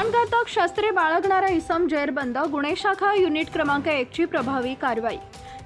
प्राणघातक शस्त्रे बाळगणारा इसम जेरबंद गुन्हे शाखा युनिट क्रमांक एकची प्रभावी कारवाई.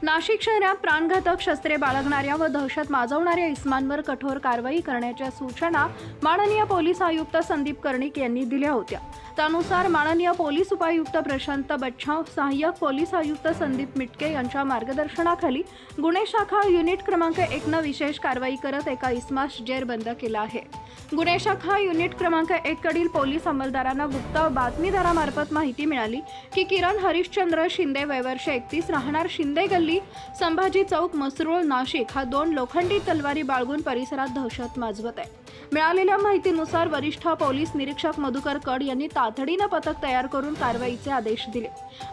नाशिक शहरात प्राणघातक शस्त्रे बाळगणाऱ्या व दहशत माजवणाऱ्या इस्मांवर कठोर कारवाई करण्याच्या सूचना माननीय पोलीस आयुक्त संदीप कर्णिक यांनी दिल्या होत्या. त्यानुसार माननीय पोलीस उपायुक्त प्रशांत बच्छाव सहाय्यक पोलीस आयुक्त संदीप मिटके यांच्या मार्गदर्शनाखाली गुन्हे शाखा युनिट क्रमांक एकनं विशेष कारवाई करत एका इस्मास जेरबंद केला आहे. गुन्हे शाखा युनिट क्रमांक एककडील पोलीस अंमलदारांना गुप्त बातमीदारामार्फत माहिती मिळाली की किरण हरिश्चंद्र शिंदे वयवर्ष एकतीस राहणार शिंदे गल्ली संभाजी चौक मसरूळ नाशिक हा दोन लोखंडी तलवारी बाळगून परिसरात दहशत माजवत आहे. मिळालेल्या माहितीनुसार वरिष्ठ पोलीस निरीक्षक मधुकर कड यांनी तातडीनं पथक तयार करून कारवाईचे आदेश दिले.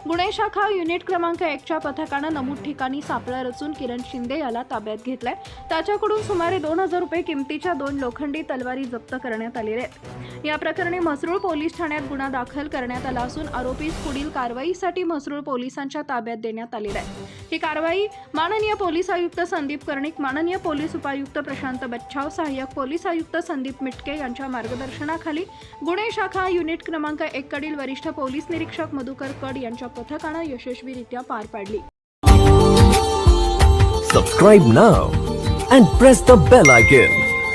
गुन्हे शाखा युनिट क्रमांक एकच्या पथकानं नमूद ठिकाणी सापळा रचून किरण शिंदे याला ताब्यात घेतलाय. त्याच्याकडून सुमारे दोन हजार रुपये किमतीच्या दोन लोखंडी तलवार जप्त करण्यात आलेले आहेत. या प्रकरणी म्हसरूळ पोलीस ठाण्यात गुन्हा दाखल करण्यात आला असून आरोपीस पुढील कारवाईसाठी म्हसरूळ पोलिसांच्या ताब्यात देण्यात आलेला आहे. ही कारवाई माननीय पोलीस आयुक्त संदीप कर्णिक माननीय पोलीस उपायुक्त प्रशांत बच्छाव सहाय्यक पोलीस आयुक्त संदीप मिटके यांच्या मार्गदर्शनाखाली गुन्हे शाखा युनिट क्रमांक एक कडील वरिष्ठ पोलीस निरीक्षक मधुकर कड यांच्या पथकानं यशस्वीरित्या पार पाडली. Subscribe now and press the bell icon